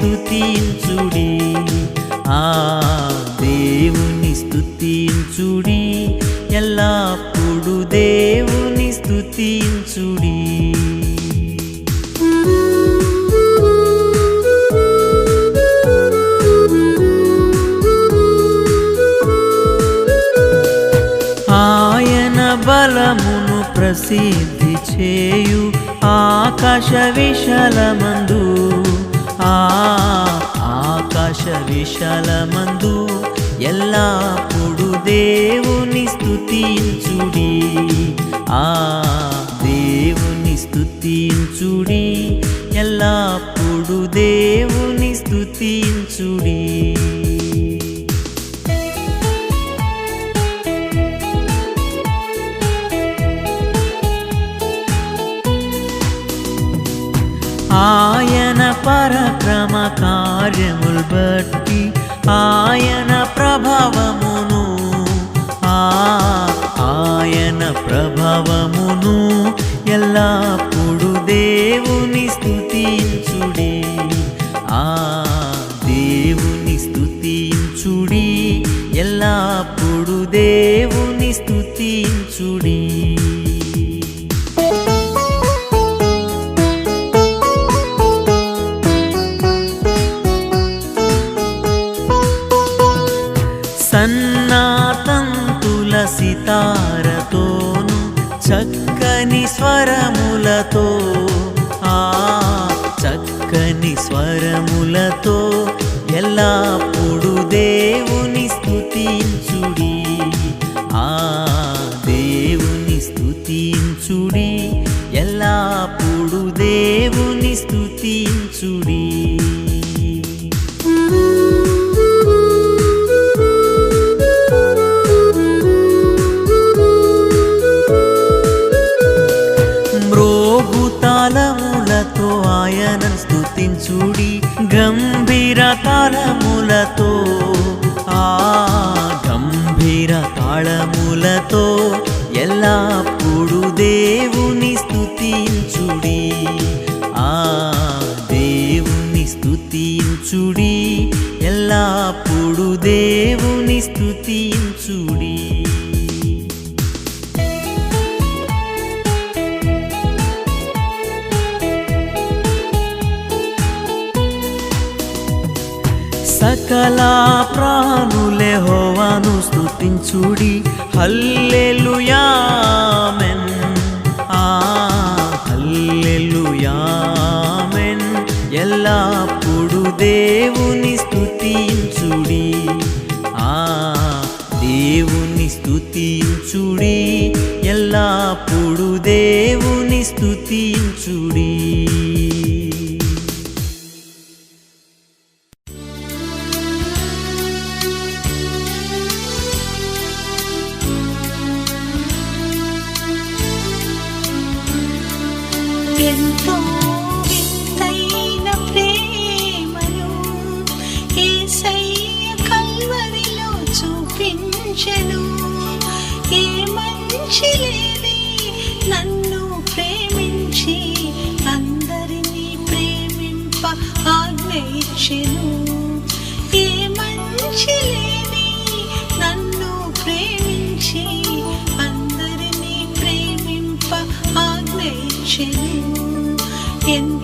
స్థుతించుడి ఆ దేవుని స్థుతించుడి ఎల్లప్పుడు దేవుని స్థుతించుడి ఆయన బలమును ప్రసిద్ధి చేయు ఆకాశ విశాలమందు ఆకాశ విశాలమందు ఎల్లప్పుడు దేవుని స్థుతించుడి ఆ దేవుని స్థుతించుడి ఎల్లప్పుడు దేవుని స్తుతించుడి. పరక్రమ కార్యములు బట్టి ఆయన ప్రభావమును. ఆయన ప్రభావము సితారతోను చక్కని స్వరములతో ఆ చక్కని స్వరములతో ఎల్లప్పుడు దేవుని స్థుతించుడి ఆ దేవుని స్థుతించుడి ఎల్లప్పుడు దేవుని స్తుతించుడి. గంభీర తాళములతో ఆ గంభీర తాళములతో ఎల్లప్పుడు దేవుని స్థుతించుడి ఆ దేవుని స్థుతించుడి ప్రాణులే హోవాను స్తుతించుడి. హల్లెలూయామెన్ ఆ హల్లెలూయామెన్ ఎల్లప్పుడు దేవుని స్థుతించుడి ఆ దేవుని స్థుతించుడి ఎల్లప్పుడు దేవుని స్తుతించుడి. ఎంతో వింతైన ప్రేమను యేసయ్య కల్వరిలో చూపించెను. ఏ మంచి లేని నన్ను ప్రేమించి అందరినీ ప్రేమింప ఆజ్ఞ ఇచ్చెను ఏ మంచి లేని నన్ను ప్రేమించి అందరినీ ప్రేమింప ఆజ్ఞ ఇచ్చెను ఎంతో